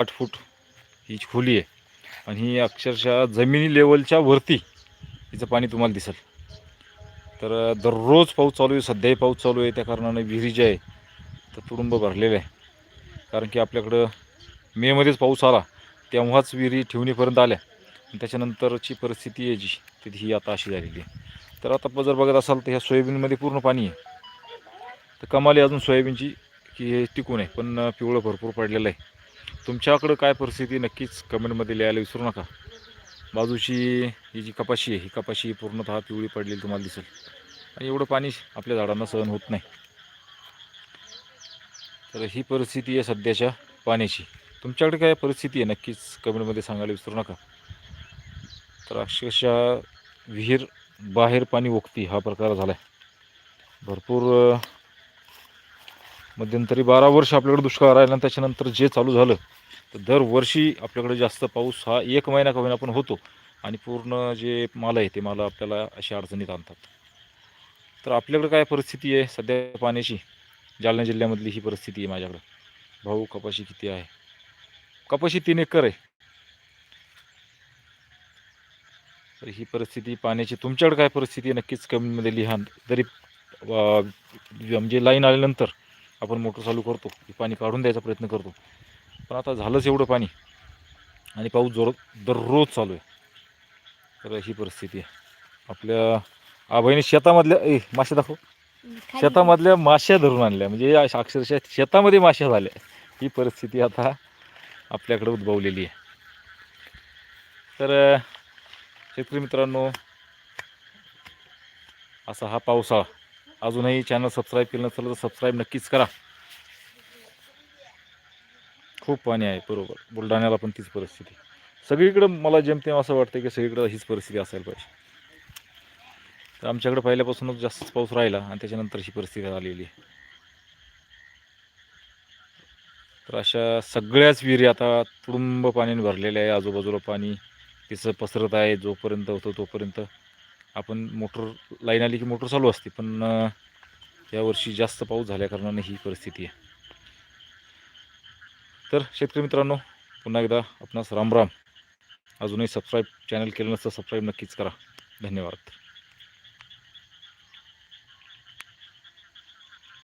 आठ फूट ही खोली आहे. आणि ही अक्षरशः जमिनी लेवलच्या वरती हिचं पाणी तुम्हाला दिसेल. तर दररोज पाऊस चालू आहे सध्याही पाऊस चालू आहे. त्या कारणाने विहिरी जी आहे तर तुडुंब भरलेलं आहे. कारण की आपल्याकडं मेमध्येच पाऊस आला तेव्हाच विहिरी ठेवणीपर्यंत आल्या. आणि त्याच्यानंतरची परिस्थिती आहे जी तिथे ही आता अशी झालेली आहे. तर आता जर बघत असाल तर ह्या सोयाबीनमध्ये पूर्ण पाणी आहे. तर कमाली अजून सोयाबीनची की हे टिकून आहे. पण पिवळं भरपूर पडलेलं आहे. तुमच्याकडं काय परिस्थिती नक्कीच कमेंटमध्ये लिहायला विसरू नका. बाजूची ही जी कपाशी आहे ही कपाशी पूर्णतः पिवळी पडलेली तुम्हाला दिसेल. आणि एवढं पाणी आपल्या झाडांना सहन होत नाही. तर ही परिस्थिती आहे सध्याच्या पाण्याची. तुमच्याकडे काय परिस्थिती आहे नक्कीच कमेंटमध्ये सांगायला विसरू नका. तर अक्षरशः विहीर बाहेर पाणी ओकती हा प्रकार झाला आहे भरपूर मध्यंतरी बारा वर्ष आपल्याकडे दुष्काळ राहिला आणि त्याच्यानंतर जे चालू झालं तर दरवर्षी आपल्याकडे जास्त पाऊस हा एक महिना का होईना पण होतो आणि पूर्ण जे माल आहे ते माल आपल्याला अशा अडचणीत आणतात. तर आपल्याकडे काय परिस्थिती आहे सध्या पाण्याची? जालना जिल्ह्यामधली ही परिस्थिती आहे माझ्याकडं. भाऊ कपाशी किती आहे? कपाशी तीन एकर आहे. तर ही परिस्थिती पाण्याची तुमच्याकडे काय परिस्थिती आहे? नक्कीच कमेंटमध्ये लिहा. जरी म्हणजे लाईन आल्यानंतर आपण मोटर चालू करतो की पाणी काढून द्यायचा प्रयत्न करतो. पण आता झालंच एवढं पाणी आणि पाऊस जोर दररोज चालू आहे. तर ही परिस्थिती आहे. आपल्या आबाईने शेतामधल्या ए मासे दाखव. शेतामधल्या माश्या धरून आणल्या. म्हणजे अक्षरशः शेतामध्ये माश्या झाल्या. ही परिस्थिती आता आपल्याकडे उद्भवलेली आहे. तर शेतकरी मित्रांनो असा हा पावसाळा. अजूनही चॅनल सबस्क्राईब केलं नसेल तर सबस्क्राईब नक्कीच करा. खूप पाणी आहे बरोबर. बुलढाण्याला पण तीच परिस्थिती. सगळीकडं मला जेमतेम असं वाटतं की सगळीकडं हीच परिस्थिती असायला पाहिजे. तर आमच्याकडे पहिल्यापासूनच जास्तच पाऊस राहिला आणि त्याच्यानंतर ही परिस्थिती आलेली आहे. तर अशा सगळ्याच विहिरी आता तुडुंब पाण्याने भरलेल्या आहे. आजूबाजूला पाणी तिचं पसरत आहे जोपर्यंत होतं तोपर्यंत. आपण मोटर लाईन आली की मोटर चालू असते पण यावर्षी जास्त पाऊस झाल्या कारणाने ही परिस्थिती आहे. तर शेतकरी मित्रांनो पुन्हा एकदा आपणास राम राम. अजूनही सबस्क्राईब चॅनल केलं नसतं सबस्क्राईब नक्कीच करा. धन्यवाद.